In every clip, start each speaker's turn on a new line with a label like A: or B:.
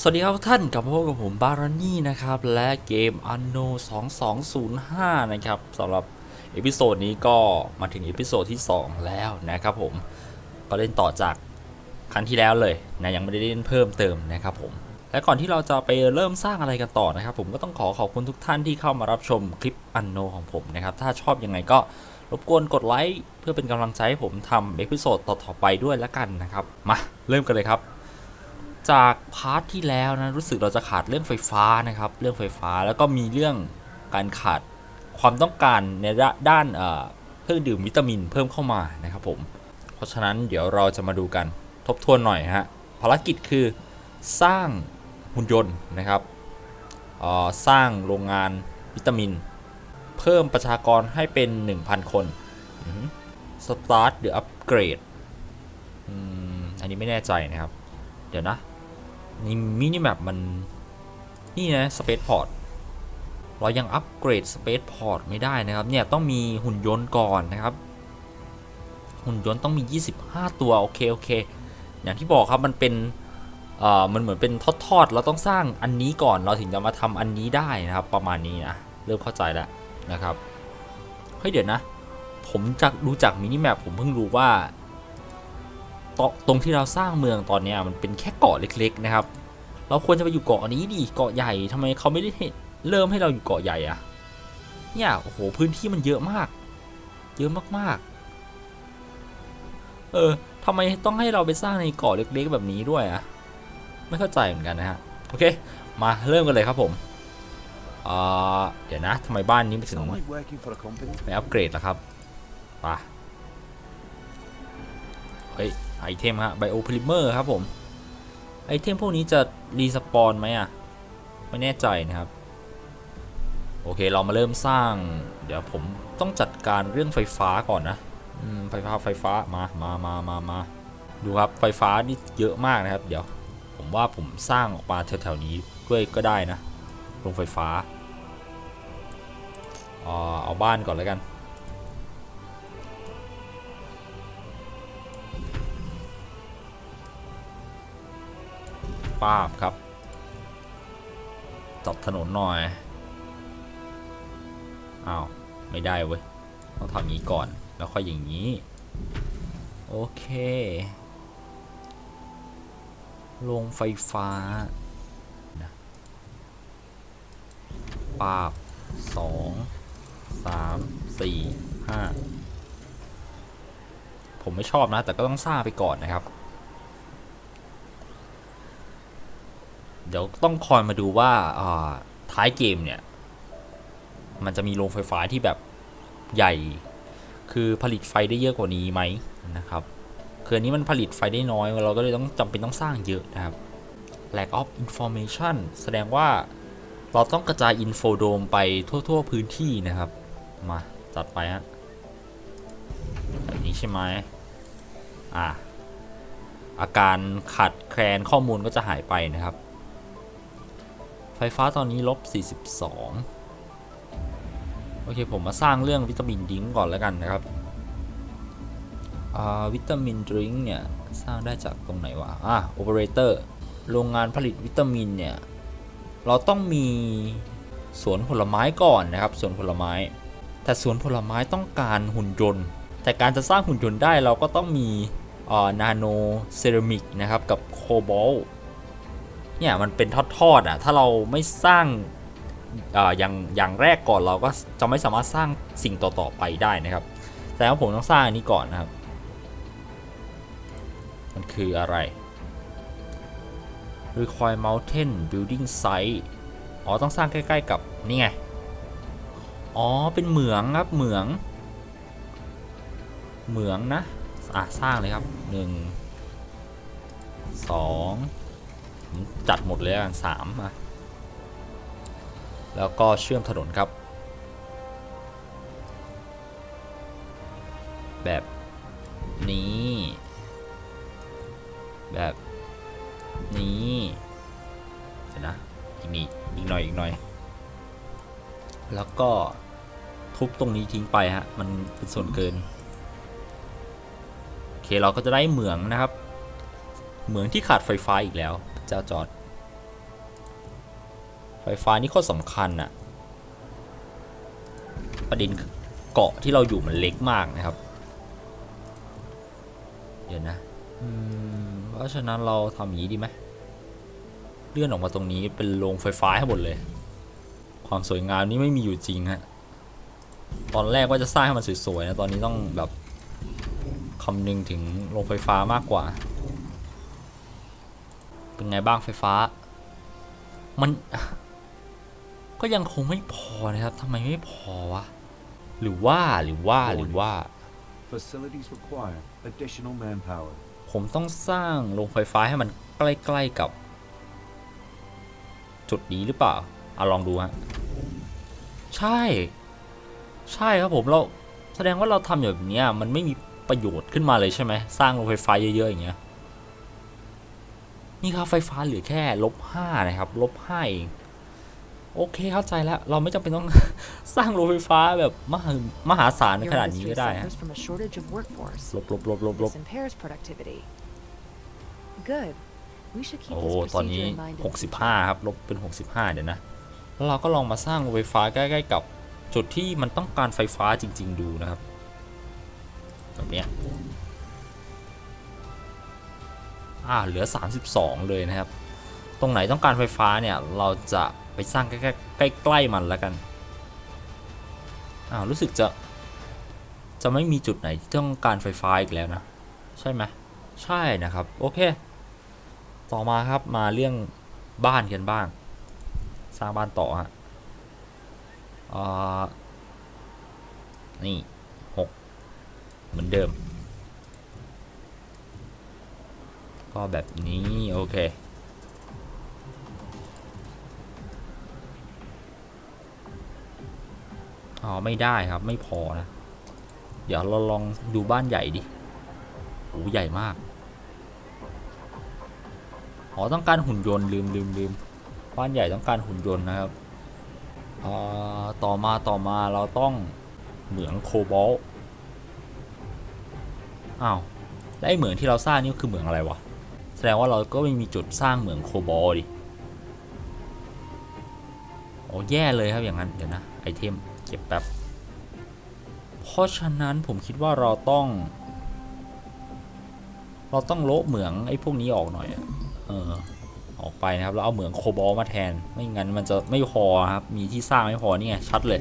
A: สวัสดีครับท่านกลับมาพบกับผมบารานี่นะครับ และเกม Anno 2205 นะครับสำหรับเอพิโซดนี้ก็มาถึงเอพิโซดที่ 2 แล้วนะครับผมก็เล่นต่อจากครั้งที่แล้วเลยนะยังไม่ได้เล่นเพิ่มเติมนะครับผมและก่อนที่เราจะไปเริ่มสร้างอะไรกันต่อนะครับ ผมก็ต้องขอขอบคุณทุกท่านที่เข้ามารับชมคลิป Anno ของผมนะครับ ถ้าชอบยังไงก็รบกวนกดไลค์เพื่อเป็นกำลังใจให้ผมทำเอพิโซดต่อๆไปด้วยแล้วกันนะครับ มาเริ่มกันเลยครับ จากพาร์ทที่แล้วนะรู้สึกเราจะขาดเรื่องไฟฟ้านะครับ เรื่องไฟฟ้าแล้วก็มีเรื่องการขาดความต้องการในด้านเครื่องดื่มวิตามินเพิ่มเข้ามานะครับผม เพราะฉะนั้นเดี๋ยวเราจะมาดูกันทบทวนหน่อยฮะภารกิจคือสร้างหุ่นยนต์นะครับสร้างโรงงานวิตามิน เพิ่มประชากรให้เป็น 1,000 คนสตาร์ทหรืออัปเกรดอันนี้ไม่แน่ใจนะครับ เดี๋ยวนะ นี่มินิแมปมัน นี่นะสเปซพอร์ตเรายังอัปเกรดสเปซพอร์ตไม่ได้นะครับ เนี่ย ต้องมีหุ่นยนต์ก่อนนะครับ หุ่นยนต์ต้องมี 25 ตัว โอเค โอเค อย่างที่บอกครับมันเป็นเอ่อมันเหมือนเป็นทอดๆเราต้องสร้างอันนี้ก่อนเราถึงจะมาทำอันนี้ได้นะครับ ประมาณนี้นะเริ่มเข้าใจแล้วนะครับเฮ้ยเดี๋ยวนะ ผมจากดูจากมินิแมปผมเพิ่งรู้ว่า ตตรงที่เราสร้างเมืองตอนเนี้ยมันเป็นแค่เกาะเล็ก ๆ นะครับ เราควรจะไปอยู่เกาะนี้ดิเกาะใหญ่ทำไมเขาไม่ได้ให้เริ่มให้เราอยู่เกาะใหญ่อะเนี่ยโอ้โหพื้นที่มันเยอะมาก เยอะมากๆ เออทำไมต้องให้เราไปสร้างในเกาะเล็ก ๆ แบบนี้ด้วยอะไม่เข้าใจเหมือนกันนะฮะโอเค มาเริ่มกันเลยครับผมอ่าเดี๋ยวนะทำไมบ้านนี้ไม่ถึง
B: Someone working for a company.
A: ไปอัปเกรดแล้วครับไปะเฮ้ย ไอเทมฮะไบโอพลิเมอร์ครับผม ไอเทมพวกนี้จะรีสปอนไหมอะ ไม่แน่ใจนะครับ โอเคเรามาเริ่มสร้าง เดี๋ยวผมต้องจัดการเรื่องไฟฟ้าก่อนนะไฟฟ้าไฟฟ้ามามามามามาดูครับไฟฟ้านี่เยอะมากนะครับ เดี๋ยว ผมว่าผมสร้างออกมาแถวๆนี้ด้วยก็ได้นะโรงไฟฟ้าอ่าเอาบ้านก่อนแล้วกัน ป้าบครับ จับถนนหน่อย อ้าว ไม่ได้เว้ย ต้องทำอย่างนี้ก่อน แล้วค่อยอย่างนี้ โอเค ลงไฟฟ้าปาบสองสามสี่ห้าผมไม่ชอบนะ แต่ก็ต้องสร้างไปก่อนนะครับ เดี๋ยวต้องคอยมาดูว่าท้ายเกมเนี่ย มันจะมีโรงไฟฟ้าที่แบบใหญ่ คือผลิตไฟได้เยอะกว่านี้ไหมนะครับคืออันนี้มันผลิตไฟได้น้อย เราก็เลยต้องจำเป็นต้องสร้างเยอะนะครับ lack of information แสดงว่าเราต้องกระจายอินโฟโดมไปทั่ว ๆ พื้นที่นะครับ มาจัดไปฮะแบบนี้ใช่ไหมอ่าอาการขาดแคลนข้อมูลก็จะหายไปนะครับ ไฟฟ้าตอนนี้ลบ 42 โอเค ผมมาสร้างเรื่องวิตามินดริงก์ก่อนแล้วกันนะครับ วิตามินดริงก์เนี่ย สร้างได้จากตรงไหนวะ อ่าโอเปอเรเตอร์ โรงงานผลิตวิตามินเนี่ย เราต้องมีสวนผลไม้ก่อนนะครับ สวนผลไม้ แต่สวนผลไม้ต้องการหุ่นยนต์ แต่การจะสร้างหุ่นยนต์ได้เราก็ต้องมีนาโนเซรามิกนะครับ กับโคบอล เนี่ยมันเป็นทอดๆอะถ้าเราไม่สร้างอย่างอย่างแรกก่อนเราก็จะไม่สามารถสร้างสิ่งต่อๆไปได้นะครับ แต่ว่าผมต้องสร้างอันนี้ก่อนนะครับ มันคืออะไร require mountain building site อ๋อต้องสร้างใกล้ๆกับนี่ไง อ๋อเป็นเหมืองครับเหมือง เหมืองนะ อะสร้างเลยครับหนึ่งสอง จัดหมดเลยอะสามอะแล้วก็เชื่อมถนนครับ แบบนี้ แบบนี้เดี๋ยวนะอีกนิดอีกหน่อยอีกหน่อย แล้วก็ทุบตรงนี้ทิ้งไปฮะ มันเป็นส่วนเกิน โอเคเราก็จะได้เหมืองนะครับ เหมืองที่ขาดไฟฟ้าอีกแล้ว เจ้าจอดฟ้านี่โคตรสำคัญอะประเด็นเกาะที่เราอยู่มันเล็กมากนะครับ เดี๋ยวนะเพราะฉะนั้นเราทำอย่างนี้ดีไหมเลื่อนออกมาตรงนี้เป็นโรงไฟฟ้าให้หมดเลย ความสวยงามนี่ไม่มีอยู่จริงฮะตอนแรกว่าจะสร้างให้มันสวยๆนะตอนนี้ต้องแบบคำนึงถึงโรงไฟฟ้ามากกว่า เป็นไงบ้างไฟฟ้า มัน ก็ยังคงไม่พอนะครับทำไมไม่พอวะ หรือว่าหรือว่าหรือว่า
B: Facilities require additional manpower.
A: ผมต้องสร้างโรงไฟฟ้าให้มันใกล้ๆกับ จุดนี้หรือเปล่าเอาลองดูฮะ ใช่ ใช่ครับผมเราแสดงว่าเราทำอย่างเนี้ยมันไม่มีประโยชน์ขึ้นมาเลยใช่ไหม สร้างโรงไฟฟ้าเยอะๆอย่างเงี้ย นี่ครับไฟฟ้าเหลือแค่ลบห้านะครับลบห้าเองโอเคเข้าใจแล้ว เราไม่จำเป็นต้องสร้างโรงไฟฟ้าแบบมหามหาศาลใน
C: Your
A: ขนาดนี้
C: industry
A: ก็ได้ฮะ
C: suffers from a shortage of workforce.
A: ลบลบลบลบลบ
C: This impairs productivity. Good. We should keep
A: โอ้
C: this
A: ตอนนี้
C: procedure in mind in the future.
A: 65 ครับลบเป็น 65 เดี๋ยวนะ แล้วเราก็ลองมาสร้างโรงไฟฟ้าใกล้ๆกับจุดที่มันต้องการไฟฟ้าจริง ๆ ดูนะครับ แบบเนี้ย อ่าเหลือ 32 เลยนะครับ ตรงไหนต้องการไฟฟ้าเนี่ย เราจะไปสร้างใกล้ๆใกล้ๆมันแล้วกันอ้าวรู้สึกจะ จะไม่มีจุดไหนที่ต้องการไฟฟ้าอีกแล้วนะ ใช่ไหมใช่นะครับ โอเค ต่อมาครับมาเรื่องบ้านกันบ้าง สร้างบ้านต่อฮะอ่านี่หกเหมือนเดิม ก็แบบนี้ โอเค อ๋อ ไม่ได้ครับไม่พอนะ เดี๋ยวเราลองดูบ้านใหญ่ดิโอ้ใหญ่มาก อ๋อ ต้องการหุ่นยนต์ลืมลืมลืมบ้านใหญ่ต้องการหุ่นยนต์นะครับอ่าต่อมาต่อมาเราต้องเหมืองโคบอลอ้าว แล้วไอ้เหมืองที่เราสร้างนี่คือเหมืองอะไรวะ แสดงว่าเราก็ไม่มีจุดสร้างเหมืองโคบอลดิโอ้แย่เลยครับอย่างนั้น เดี๋ยวนะ ไอเทม เก็บแป๊บ เพราะฉะนั้นผมคิดว่าเราต้อง เราต้องโละเหมืองไอ้พวกนี้ออกหน่อยเออออกไปนะครับแล้วเอาเหมืองโคบอลมาแทน ไม่งั้นมันจะไม่พอครับ มีที่สร้างไม่พอนี่ไงชัดเลย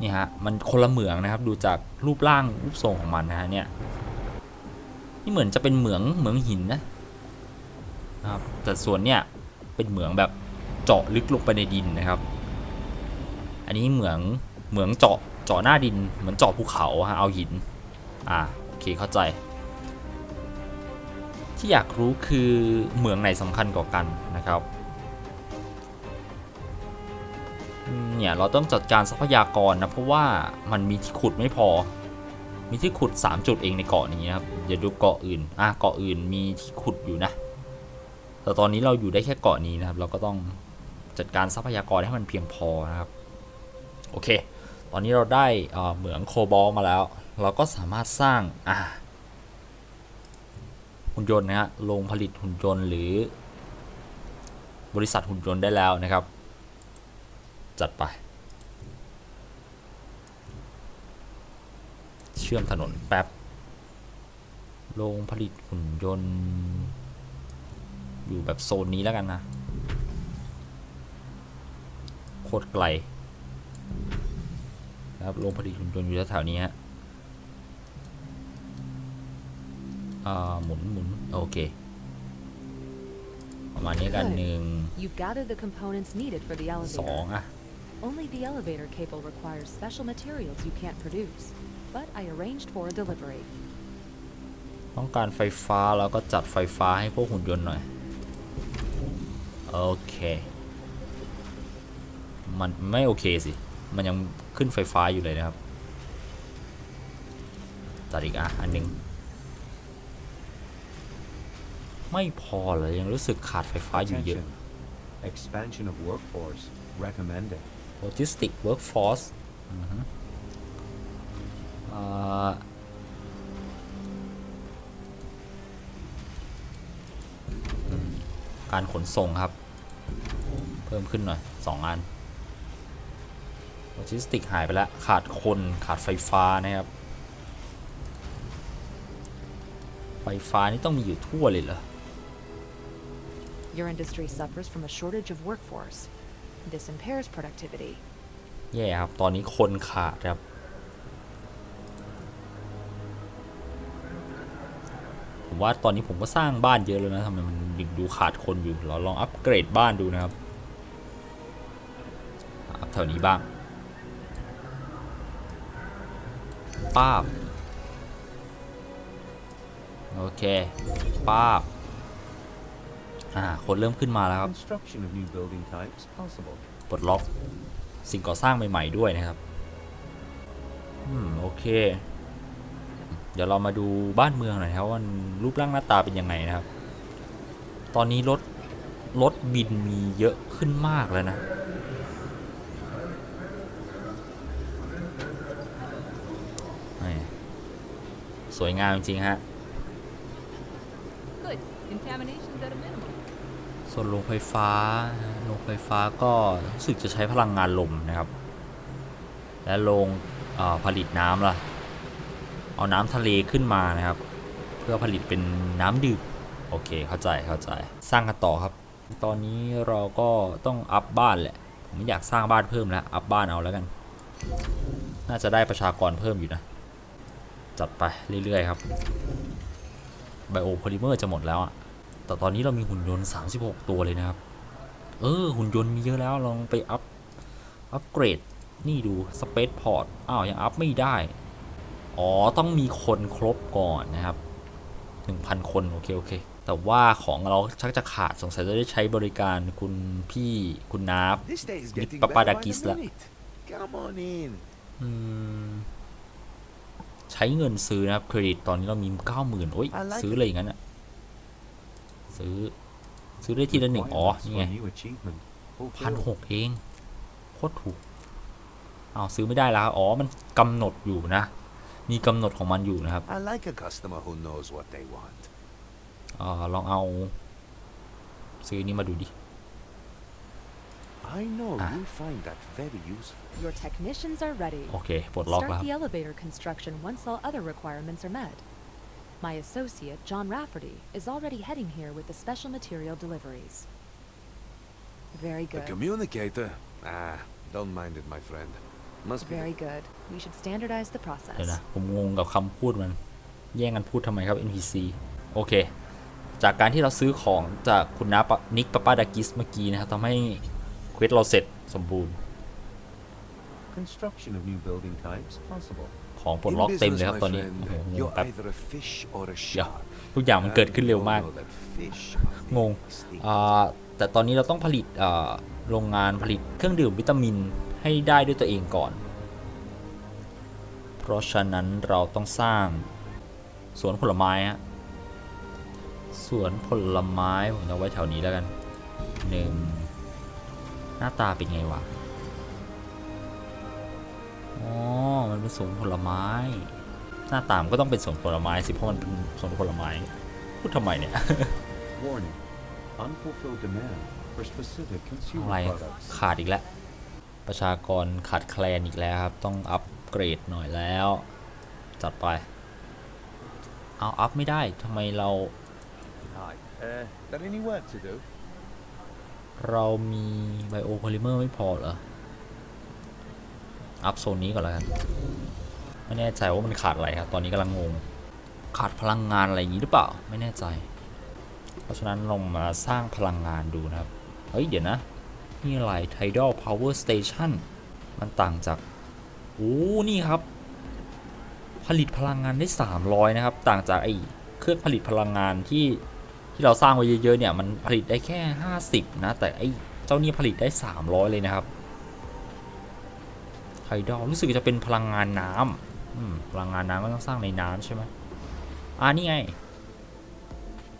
A: นี่ฮะ มันคนละเหมืองนะครับ ดูจากรูปร่างรูปทรงของมันนะฮะเนี่ย นี่เหมือนจะเป็นเหมืองเหมืองหินนะนะครับแต่ส่วนเนี่ยเป็นเหมืองแบบเจาะลึกลงไปในดินนะครับ อันนี้เหมืองเหมืองเจาะเจาะหน้าดินเหมือนเจาะภูเขาฮะเอาหินอ่าโอเคเข้าใจ ที่อยากรู้คือเหมืองไหนสำคัญกว่ากันนะครับอืมเนี่ยเราต้องจัดการทรัพยากรนะเพราะว่ามันมีที่ขุดไม่พอ มีที่ขุด 3 จุดเองในเกาะนี้นะครับอย่าดูเกาะอื่นอะเกาะอื่นมีที่ขุดอยู่นะ แต่ตอนนี้เราอยู่ได้แค่เกาะนี้นะครับ เราก็ต้องจัดการทรัพยากรให้มันเพียงพอนะครับ โอเค ตอนนี้เราได้เหมืองโคบอลมาแล้ว เราก็สามารถสร้างอ่าหุ่นยนต์นะฮะโรงผลิตหุ่นยนต์หรือ บริษัทหุ่นยนต์ได้แล้วนะครับ จัดไป เชื่อมถนนแป๊บ โรงผลิตหุ่นยนต์ อยู่แบบโซนนี้แล้วกันนะ โคตรไกลนะครับโรงผลิตหุ่นยนต์อยู่แถวๆนี้ฮะอ่าหมุนหมุนโอเค ประมาณนี้กันหนึ่ง
C: You've gathered the components needed for the
A: สอง
C: elevator.
A: อะ
C: Only the elevator cable requires special materials you can't produce, but I arranged for a delivery.
A: ต้องการไฟฟ้าเราก็จัดไฟฟ้าให้พวกหุ่นยนต์หน่อย โอเค มันไม่โอเคสิ มันยังขึ้นไฟฟ้าอยู่เลยนะครับตัดอีกอะ อันหนึ่งไม่พอเลยยังรู้สึกขาดไฟฟ้าอยู่เยอะ
B: Attention. Expansion of workforce recommended.
A: logistic workforce อือ ฮึอ่าอืมการขนส่งครับพิ่มขึ้นหน่อยสองอันโลจิสติกหายไปแล้ว ขาดคนขาดไฟฟ้านะครับ ไฟฟ้านี่ต้องมีอยู่ทั่วเลยเหรอ
C: Your industry suffers from a shortage of workforce. This impairs productivity.
A: แย่ครับ ตอนนี้คนขาดครับ ผม ว่าตอนนี้ผมก็สร้างบ้านเยอะแล้วนะทำไมมันยังดูขาดคนอยู่ เราลองอัปเกรดบ้านดูนะครับอัพแถวนี้บ้างป้าบโอเคป้าบอ่า คนเริ่มขึ้นมาแล้วครับ
B: Construction of new building types possible.
A: ปลดล็อก สิ่งก่อสร้างใหม่ ๆ ด้วยนะครับ อืม โอเค เดี๋ยวเรามาดูบ้านเมืองหน่อยครับว่ามันรูปร่างหน้าตาเป็นยังไงนะครับ ตอนนี้รถรถบินมีเยอะขึ้นมากแล้วนะนี่สวยงามจริงๆฮะ
D: Good. Contamination's at a minimum.
A: ส่วนโรงไฟฟ้า โรงไฟฟ้าก็รู้สึกจะใช้พลังงานลมนะครับ และโรงเอ่อผลิตน้ำล่ะ เอาน้ำทะเลขึ้นมานะครับ เพื่อผลิตเป็นน้ำดื่มโอเคเข้าใจเข้าใจสร้างกันต่อครับ ตอนนี้เราก็ต้องอัพบ้านแหละผมไม่อยากสร้างบ้านเพิ่มแล้วอัพบ้านเอาแล้วกัน น่าจะได้ประชากรเพิ่มอยู่นะ จัดไปเรื่อยๆครับไบโอโพลิเมอร์จะหมดแล้วอะแต่ตอนนี้เรามีหุ่นยนต์ 36 ตัวเลยนะครับ เออ หุ่นยนต์มีเยอะแล้วลองไปอัพอัพเกรด นี่ดูสเปซพอร์ตอ้าว ยังอัพไม่ได้ อ๋อ ต้องมีคนครบก่อนนะครับ 1,000 คน โอเค โอเค แต่ว่าของเราชักจะขาดสงสัยจะได้ใช้บริการคุณพี่คุณนาบ
E: This day is
A: Ni
E: getting better by
A: Papadakis
E: the
A: lah.
E: minute. Come on in.
A: อืมใช้เงินซื้อนะครับ เครดิตตอนนี้เรามี 90,000โอ้ย
E: I like
A: ซื้อเลยอย่างนั้นอะซื้อ ซื้อได้ทีละหนึ่งอ๋อ
B: Requirements
A: นี่ไง
B: for new achievement
A: พันห
B: fulfilled.
A: กเอง โคตรถูกอ้าวซื้อไม่ได้แล้ว อ๋อ มันกำหนดอยู่นะ มีกำหนดของมันอยู่นะครับ
E: I like a customer who knows what they want.
A: อ่าลองเอา ซื้อนี้มาดูดิ
E: I know
A: Ah.
E: you'll find that very useful.
C: Your technicians are ready.
A: โอเค ปลดล็อกแล้ว
C: Start
A: ครับ
C: the elevator construction once all other requirements are met. My associate, John Rafferty, is already heading here with the special material deliveries. Very
E: The
C: good.
E: communicator? Ah, don't mind it, my friend. Must be.
C: Very good. We should standardize the
A: เดี๋ยว
C: process.
A: นะ ผมงงกับคำพูดมัน แย่งกันพูดทำไมครับ NPC โอเค จากการที่เราซื้อของจากคุณน้าปะนิกปาปาดากิสเมื่อกี้นะครับทำให้เควสเราเสร็จสมบูรณ์
B: Construction of new building types possible.
A: ของปลด
E: In
A: ล็อกเต็มเลย
E: business,
A: ครับ
E: my
A: ตอนนี้
E: friend,
A: โอ้โหงง
E: you're
A: แป๊บ
E: either a fish or a
A: เดี๋ยว
E: shark.
A: ทุกอย่างมันเกิดขึ้นเร็ว
E: And we
A: มาก
E: all know that fish are
A: งง
E: very distinct.
A: อ่าแต่ตอนนี้เราต้องผลิตอ่าโรงงานผลิตเครื่องดื่มวิตามิน ให้ได้ด้วยตัวเองก่อน เพราะฉะนั้นเราต้องสร้างสวนผลไม้ฮะสวนผลไม้ผมจะไว้แถวนี้แล้วกันหนึ่งหน้าตาเป็นไงวะอ๋อมันเป็นสวนผลไม้ หน้าตามนก็ต้องเป็นสวนผลไม้สิเพราะมันเป็นสวนผลไม้พูดทำไมเนี่ย
B: Warning. Unfulfilled demand for specific
A: อะไร
B: consumer products.
A: ขาดอีกแล้ว ประชากรขาดแคลนอีกแล้วครับ ต้องอัปเกรดหน่อยแล้ว จัดไป เอาอัพไม่ได้ทำไมเรา
E: Hi. Uh, there any work to do?
A: เรามีไบโอโพลิเมอร์ไม่พอเหรอ อัพโซนนี้ก่อนแล้วกันไม่แน่ใจว่ามันขาดอะไรครับ ตอนนี้กำลังงง ขาดพลังงานอะไรอย่างนี้หรือเปล่า ไม่แน่ใจ เพราะฉะนั้นลองมาสร้างพลังงานดูนะครับ เฮ้ย เดี๋ยวนะ นี่อะไร Tidal Power Station มันต่างจาก โอ้ นี่ครับ ผลิตพลังงานได้ 300 นะครับ ต่างจากไอ้เครื่องผลิตพลังงานที่ที่เราสร้างไว้เยอะๆ เนี่ย มันผลิตได้แค่ 50 นะ แต่ไอ้เจ้านี่ผลิตได้ 300 เลยนะครับ ไทดอลรู้สึกจะเป็นพลังงานน้ำพลังงานน้ำก็ต้องสร้างในน้ำใช่ไหมอ่านี่ไง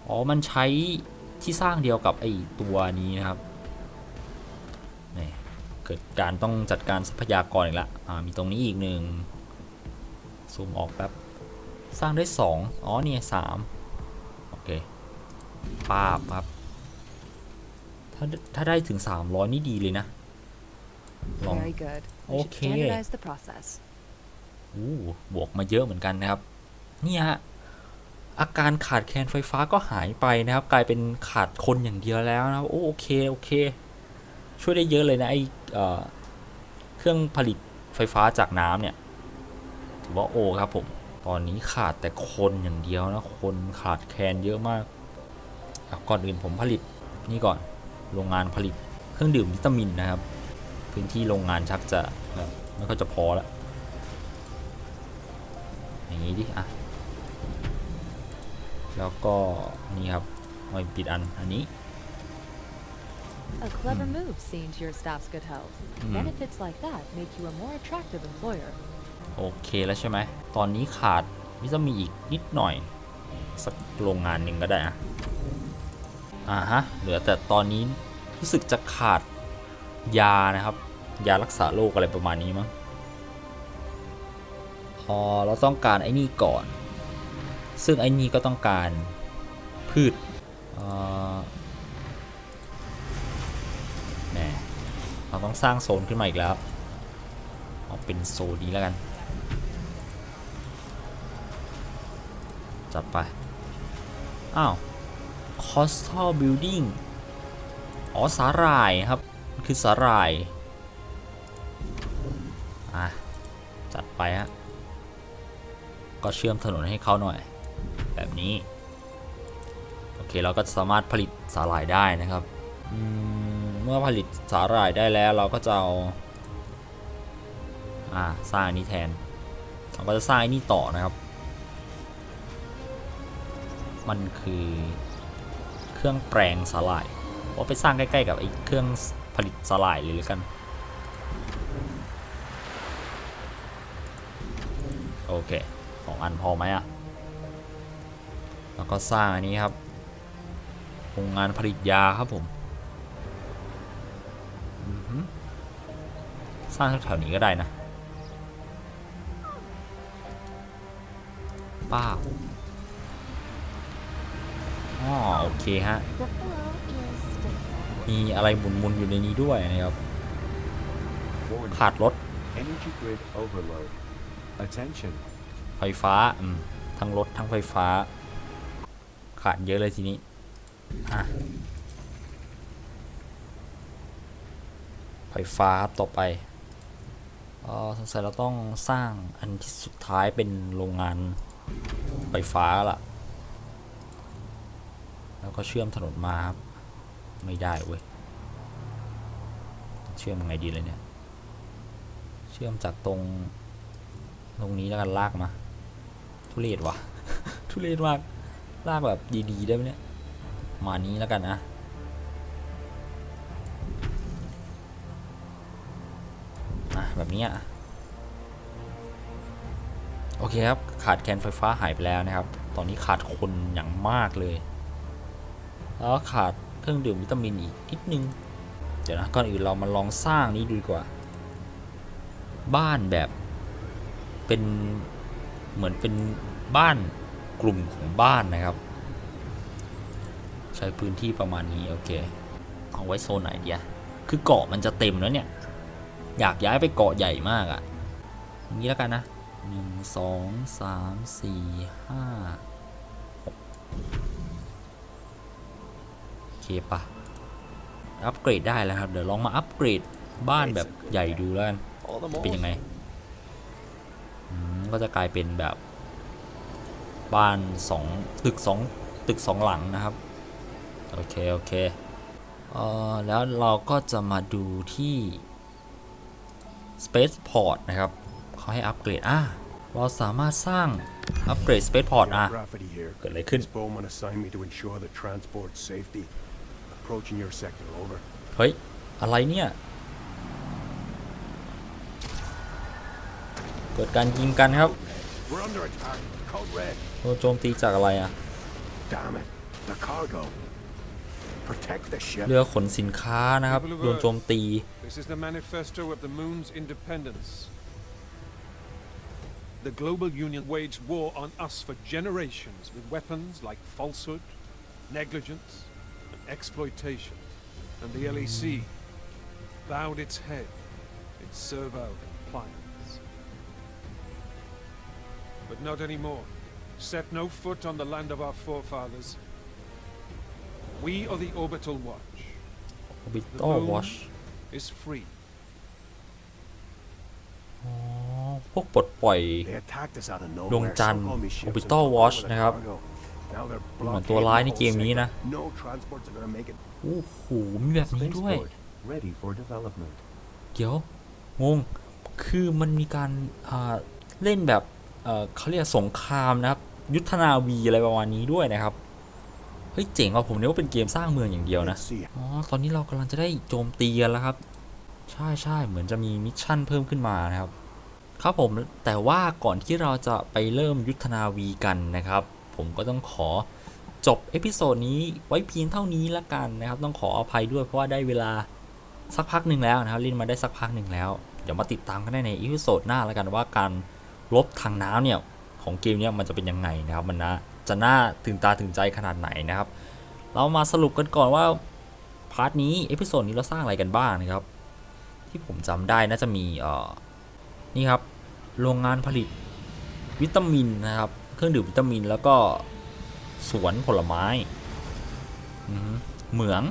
A: อ๋อ มันใช้ที่สร้างเดียวกับไอ้ตัวนี้นะครับ เกิดการต้องจัดการทรัพยากรอีกละอ่ามีตรงนี้อีกหนึ่งซูมออกแป๊บ สร้างได้สองอ๋อเนี่ยสามโอเคป้าบครับ ถ้าถ้าได้ถึง 300 นี่ดีเลยนะลอง
C: Very good. We should
A: Okay.
C: standardize the process.
A: อู้บวกมาเยอะเหมือนกันนะครับเนี่ยฮะ อาการขาดแคลนไฟฟ้าก็หายไปนะครับ กลายเป็นขาดคนอย่างเดียวแล้วนะครับ โอ้โอเค โอเค ช่วยได้เยอะเลยนะไอ เครื่องผลิตไฟฟ้าจากน้ำเนี่ย ถือว่าโอครับผม ตอนนี้ขาดแต่คนอย่างเดียวนะ คนขาดแคลนเยอะมากก่อนอื่นผมผลิตนี่ก่อนโรงงานผลิตเครื่องดื่มวิตามินนะครับ พื้นที่โรงงานชักจะไม่ค่อยจะพอแล้วอย่างนี้ดิอะแล้วก็นี่ครับเอาไปปิดอันอันนี้
C: A clever move seeing to your staff's good health.
A: Hmm.
C: Benefits like that make you a more attractive employer.
A: โอเคแล้วใช่ไหม ตอนนี้ขาดวิตามินอีกนิดหน่อย สักโรงงานหนึ่งก็ได้อะอ่าฮะ เหลือแต่ตอนนี้รู้สึกจะขาดยานะครับ ยารักษาโรคอะไรประมาณนี้มั้ง พอเราต้องการไอ้นี่ก่อน ซึ่งไอ้นี่ก็ต้องการพืช ต้องสร้างโซนขึ้นมาอีกแล้วครับเอาเป็นโซนนี้แล้วกัน จัดไป อ้าว Coastal Building อ๋อสาหร่ายครับมันคือสาหร่าย อะ จัดไปฮะ ก็เชื่อมถนนให้เขาหน่อย แบบนี้ โอเค เราก็สามารถผลิตสาหร่ายได้นะครับ อืม เมื่อผลิตสาหร่ายได้แล้วเราก็จะเอาอ่าสร้างนี้แทน เราก็จะสร้างนนี้ต่อนะครับ มันคือเครื่องแปลงสาหร่ายว่าไปสร้างใกล้ๆกับไอ้เครื่องผลิตสาหร่ายเลยแล้วกัน โอเคสองอันพอไหมอะแล้วก็สร้างอันนี้ครับโรงงานผลิตยาครับผม สร้างแถวนี้ก็ได้นะป้าอ๋อโอเคฮะ มีอะไรหมุนๆอยู่ในนี้ด้วยนะครับ ขาดรถ ไฟฟ้าทั้งรถทั้งไฟฟ้า ขาดเยอะเลยทีนี้อะไฟฟ้าครับต่อไป เออสงสัยเราต้องสร้างอันที่สุดท้ายเป็นโรงงานไฟฟ้าล่ะ แล้วก็เชื่อมถนนมาครับ ไม่ได้เว้ย เชื่อมยังไงดีเลยเนี่ย เชื่อมจากตรง ตรงนี้แล้วกันลากมา ทุเรศวะ ทุเรศมาก ลากแบบดีๆได้ไหมเนี่ย มานี้แล้วกันนะ แบบนี้อะโอเคครับ ขาดแคลนไฟฟ้าหายไปแล้วนะครับ ตอนนี้ขาดคนอย่างมากเลย แล้วขาดเครื่องดื่มวิตามินอีกนิดนึง เดี๋ยวนะก่อนอื่นเรามาลองสร้างนี้ดูดีกว่า บ้านแบบเป็นเหมือนเป็นบ้านกลุ่มของบ้านนะครับ ใช้พื้นที่ประมาณนี้ โอเค เอาไว้โซนไหนเดียคือเกาะมันจะเต็มแล้วเนี่ย อยากย้ายไปเกาะใหญ่มากอะ่ะอย่างนี้แล้วกันนะหนึ่งสองสามสี่ห้าหกโอเคปะอัปเกรดได้แล้วครับ เดี๋ยวลองมาอัปเกรดบ้านแบบใหญ่ดูแล้วกันเป็นยังไงก็จะกลายเป็นแบบบ้านสองตึกสองตึกสองหลังนะครับ โอเค โอเคเอ่อแล้วเราก็จะมาดูที่ Spaceport นะครับเขาให้อัปเกรดอะเราสามารถสร้างอัปเกรด Spaceport อะ
F: Rafferty here.
A: เกิดอะไรขึ้น
F: Miss Bowman assigned me to ensure the transport safety. Approaching your sector, over.
A: เฮ้ย อะไรเนี่ย เกิดการยิงกันครับ
F: We're under attack. Code red.
A: โดนโจมตีจากอะไรอะ
F: Protect the ship.
A: เรือขนสินค้านะครับ โดนโจมตี
G: This is the manifesto of the moon's independence. The global union waged war on us for generations with weapons like falsehood, negligence, and exploitation. and the LEC bowed its head in servile compliance. But not anymore. Set no foot on the land of our forefathers. We are the Orbital Watch.
A: บิต
G: The
A: โต้วอช
G: moon is free.
A: อ๋อพวกปลดปล่อย
F: They attacked us out of
A: ดวง
F: nowhere.
A: จันทร์
F: Some call me ships and
A: Orbital
F: took
A: Watch
F: over the
A: นะครับ
F: cargo. Now they're
A: เหมือน
F: blockading
A: ตัวร้ายใน
F: the
A: เกม
F: whole
A: นี้นะ
F: sector. No transports are gonna make it
A: โอ้โหมีแบบนี้ด้วย
B: Spaceport, ready for development.
A: เดี๋ยวงง คือมันมีการอ่าเล่นแบบเอ่อเขาเรียกสงครามนะครับ ยุทธนาวีอะไรประมาณนี้ด้วยนะครับ เฮ้ยเจ๋งว่ะผมนึกว่าเป็นเกมสร้างเมืองอย่างเดียวนะ อ๋อ ตอนนี้เรากำลังจะได้โจมตีกันแล้วครับ ใช่ใช่เหมือนจะมีมิชชั่นเพิ่มขึ้นมานะครับ ครับผม แต่ว่าก่อนที่เราจะไปเริ่มยุทธนาวีกันนะครับ ผมก็ต้องขอจบเอพิโซดนี้ไว้เพียงเท่านี้ละกันนะครับ ต้องขออภัยด้วยเพราะว่าได้เวลาสักพักหนึ่งแล้วนะครับเล่นมาได้สักพักหนึ่งแล้ว เดี๋ยวมาติดตามกันได้ในเอพิโซดหน้าละกันว่าการลบทางน้ำเนี่ยของเกมเนี่ยมันจะเป็นยังไงนะครับมันนะ จะน่าตื่นตาตื่นใจขนาดไหนนะครับ เรามาสรุปกันก่อนว่าพาร์ทนี้เอพิโซดนี้เราสร้างอะไรกันบ้างนะครับ ที่ผมจำได้น่าจะมีเอ่อนี่ครับโรงงานผลิตวิตามินนะครับ เครื่องดื่มวิตามินแล้วก็สวนผลไม้เหมือง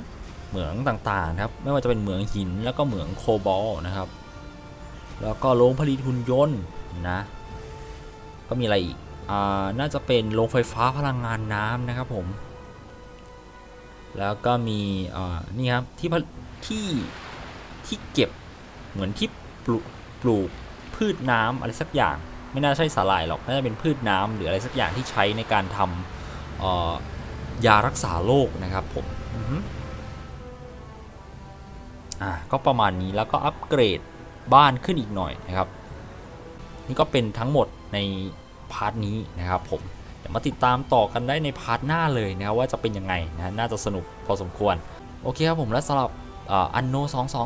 A: เหมืองต่างๆนะครับ ไม่ว่าจะเป็นเหมืองหินแล้วก็เหมืองโคบอลนะครับ แล้วก็โรงผลิตหุ่นยนต์นะ ก็มีอะไรอีก น่าจะเป็นโรงไฟฟ้าพลังงานน้ำนะครับผม แล้วก็มีนี่ครับที่ที่ที่เก็บเหมือนที่ปลูกปลูกพืชน้ำอะไรสักอย่าง ไม่น่าใช่สาหร่ายหรอกน่าจะเป็นพืชน้ำหรืออะไรสักอย่างที่ใช้ในการทำยารักษาโรคนะครับผมอือฮึอ่าก็ประมาณนี้แล้วก็อัปเกรดบ้านขึ้นอีกหน่อยนะครับ นี่ก็เป็นทั้งหมดใน พาร์ทนี้นะครับผมเดี๋ยวมาติดตามต่อกันได้ในพาร์ทหน้าเลยนะครับว่าจะเป็นยังไงนะน่าจะสนุกพอสมควร โอเคครับผมและสำหรับอันโน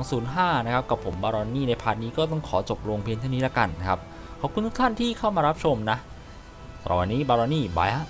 A: 2205 นะครับ กับผมบารอนนี่ในพาร์ทนี้ก็ต้องขอจบลงเพียงเท่านี้แล้วกันนะครับ ขอบคุณทุกท่านที่เข้ามารับชมนะสำหรับวันนี้บารอนนี่บายฮะ